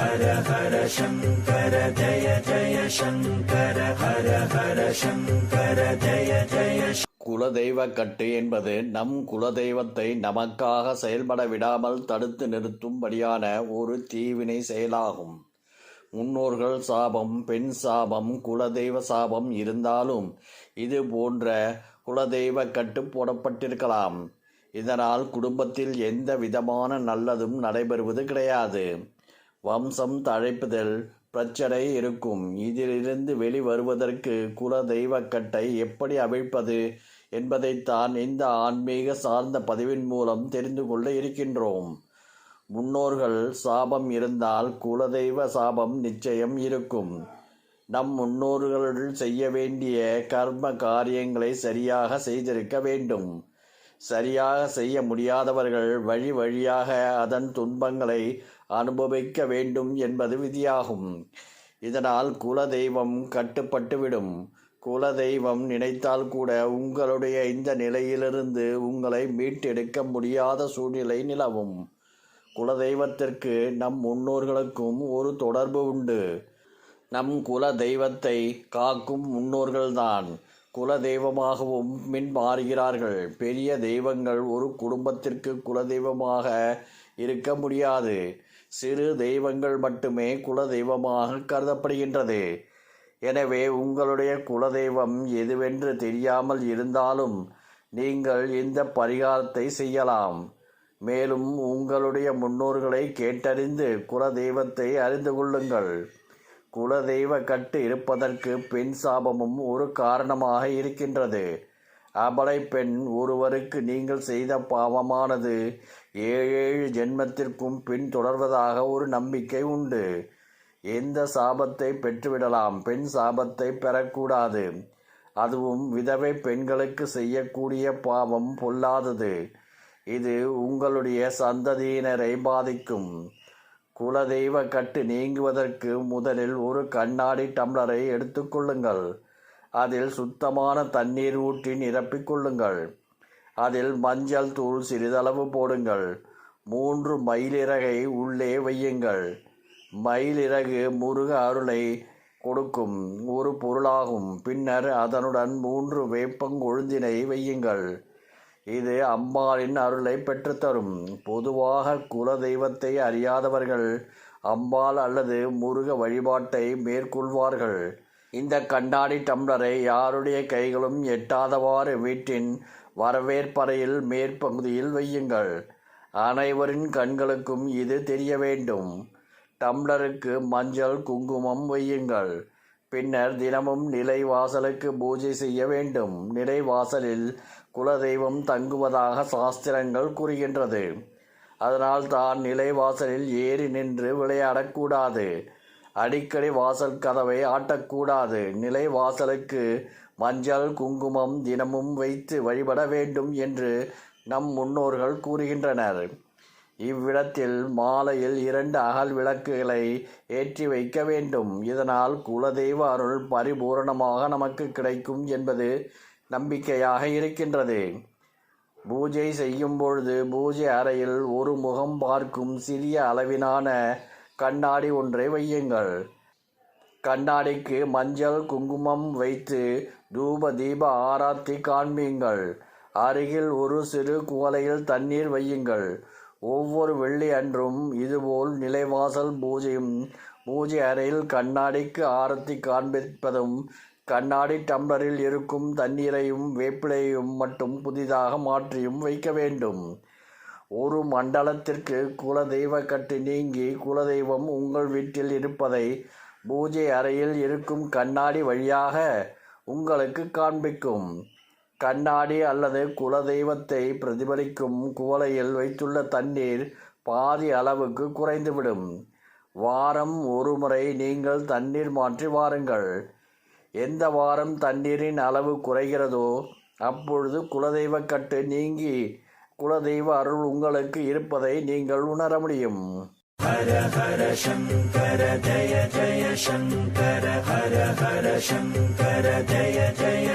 ஹர ஹர சங்கர ஜய ஜய சங்கர ஹர ஹர சங்கர ஜய ஜய குலதெய்வ கட்டு என்பது நம் குலதெய்வத்தை நமக்காக செயல்பட விடாமல் தடுத்து நிறுத்தும்படியான ஒரு தீவினை செயலாகும். முன்னோர்கள் சாபம் பெண் சாபம் குலதெய்வ சாபம் இருந்தாலும் இது போன்ற குலதெய்வ கட்டு போடப்பட்டிருக்கலாம். இதனால் குடும்பத்தில் எந்த விதமான நல்லதும் நடைபெறுவது கிடையாது. வம்சம் தழைப்புதல் பிரச்சனை இருக்கும். இதிலிருந்து வெளிவருவதற்கு குல தெய்வக்கட்டை எப்படி அவிழ்ப்பது என்பதைத்தான் இந்த ஆன்மீக சார்ந்த பதிவின் மூலம் தெரிந்து கொள்ள இருக்கின்றோம். முன்னோர்கள் சாபம் இருந்தால் குலதெய்வ சாபம் நிச்சயம் இருக்கும். நம் முன்னோர்கள் செய்ய வேண்டிய கர்ம காரியங்களை சரியாக செய்திருக்க வேண்டும். சரியாக செய்ய முடியாதவர்கள் வழி வழியாக அதன் துன்பங்களை அனுபவிக்க வேண்டும் என்பது விதியாகும். இதனால் குலதெய்வம் கட்டுப்பட்டுவிடும். குலதெய்வம் நினைத்தால் கூட உங்களுடைய இந்த நிலையிலிருந்து உங்களை மீட்டெடுக்க முடியாத சூழ்நிலை நிலவும். குலதெய்வத்திற்கு நம் முன்னோர்களுக்கும் ஒரு தொடர்பு உண்டு. நம் குல தெய்வத்தை காக்கும் முன்னோர்கள்தான். குல தெய்வமாகவும் மின் மாறுகிறார்கள் பெரிய தெய்வங்கள் ஒரு குடும்பத்திற்கு குலதெய்வமாக இருக்க முடியாது. சிறு தெய்வங்கள் மட்டுமே குல தெய்வமாக கருதப்படுகின்றது. எனவே உங்களுடைய குலதெய்வம் எதுவென்று தெரியாமல் இருந்தாலும் நீங்கள் இந்த பரிகாரத்தை செய்யலாம். மேலும் உங்களுடைய முன்னோர்களை கேட்டறிந்து குல தெய்வத்தை அறிந்து கொள்ளுங்கள். குலதெய்வ கட்டு இருப்பதற்கு பெண் சாபமும் ஒரு காரணமாக இருக்கின்றது. அபலை பெண் ஒருவருக்கு நீங்கள் செய்த பாவமானது ஏழேழு ஜென்மத்திற்கும் பின் தொடர்வதாக ஒரு நம்பிக்கை உண்டு. எந்த சாபத்தை பெற்றுவிடலாம்? பெண் சாபத்தை பெறக்கூடாது. அதுவும் விதவை பெண்களுக்கு செய்யக்கூடிய பாவம் பொல்லாதது. இது உங்களுடைய சந்ததியினரை பாதிக்கும். குலதெய்வ கட்டு நீங்குவதற்கு முதலில் ஒரு கண்ணாடி டம்ளரை எடுத்துக்கொள்ளுங்கள் அதில் சுத்தமான தண்ணீர் ஊற்றி நிரப்பிக்கொள்ளுங்கள் அதில் மஞ்சள் தூள் சிறிதளவு போடுங்கள். மூன்று மயிலிறகை உள்ளே வையுங்கள். மயிலிறகு முருக அருளை கொடுக்கும் ஒரு பொருளாகும். பின்னர் அதனுடன் மூன்று வேப்பங்கொழுந்தினை வையுங்கள். இது அம்பாளின் அருளை பெற்றுத்தரும். பொதுவாக குல தெய்வத்தை அறியாதவர்கள் அம்பாள் அல்லது முருக வழிபாட்டை மேற்கொள்வார்கள். இந்த கண்ணாடி டம்ளரை யாருடைய கைகளும் எட்டாதவாறு வீட்டின் வரவேற்பறையில் மேற்பகுதியில் வையுங்கள். அனைவரின் கண்களுக்கும் இது தெரிய வேண்டும். டம்ளருக்கு மஞ்சள் குங்குமம் வையுங்கள். பின்னர் தினமும் நிலைவாசலுக்கு பூஜை செய்ய வேண்டும். நிலைவாசலில் குலதெய்வம் தங்குவதாக சாஸ்திரங்கள் கூறுகின்றது. அதனால் தான் நிலைவாசலில் ஏறி நின்று விளையாடக்கூடாது. அடிக்கடி வாசல் கதவை ஆட்டக்கூடாது. நிலைவாசலுக்கு மஞ்சள் குங்குமம் தினமும் வைத்து வழிபட வேண்டும் என்று நம் முன்னோர்கள் கூறுகின்றனர். இவ்விடத்தில் மாலையில் இரண்டு அகல் விளக்குகளை ஏற்றி வைக்க வேண்டும். இதனால் குலதெய்வ அருள் பரிபூரணமாக நமக்கு கிடைக்கும் என்பது நம்பிக்கையாக இருக்கின்றது. பூஜை செய்யும் பொழுது பூஜை அறையில் ஒரு முகம் பார்க்கும் சிறிய அளவிலான கண்ணாடி ஒன்றை வையுங்கள். கண்ணாடிக்கு மஞ்சள் குங்குமம் வைத்து தூப தீப ஆராத்தி காண்பீங்கள். அருகில் ஒரு சிறு குவலையில் தண்ணீர் வையுங்கள். ஒவ்வொரு வெள்ளி அன்றும் இதுபோல் நிலைவாசல் பூஜையும் பூஜை அறையில் கண்ணாடிக்கு ஆரத்தி காண்பிப்பதும் கண்ணாடி டம்ளரில் இருக்கும் தண்ணீரையும் வேப்பிலையும் மட்டும் புதிதாக மாற்றியும் வைக்க வேண்டும். ஒரு மண்டலத்திற்கு குலதெய்வ கட்டு நீங்கி குலதெய்வம் உங்கள் வீட்டில் இருப்பதை பூஜை அறையில் இருக்கும் கண்ணாடி வழியாக உங்களுக்கு காண்பிக்கும். கண்ணாடி அல்லது குலதெய்வத்தை பிரதிபலிக்கும் குவளையில் வைத்துள்ள தண்ணீர் பாதி அளவுக்கு குறைந்துவிடும். வாரம் ஒரு முறை நீங்கள் தண்ணீர் மாற்றி வாருங்கள். எந்த வாரம் தண்ணீரின் அளவு குறைகிறதோ அப்பொழுது குலதெய்வ கட்டு நீங்கி குலதெய்வ அருள் உங்களுக்கு இருப்பதை நீங்கள் உணர முடியும். ஹர ஹர சங்கர ஜய ஜய சங்கர ஹர ஹர சங்கர ஜய ஜய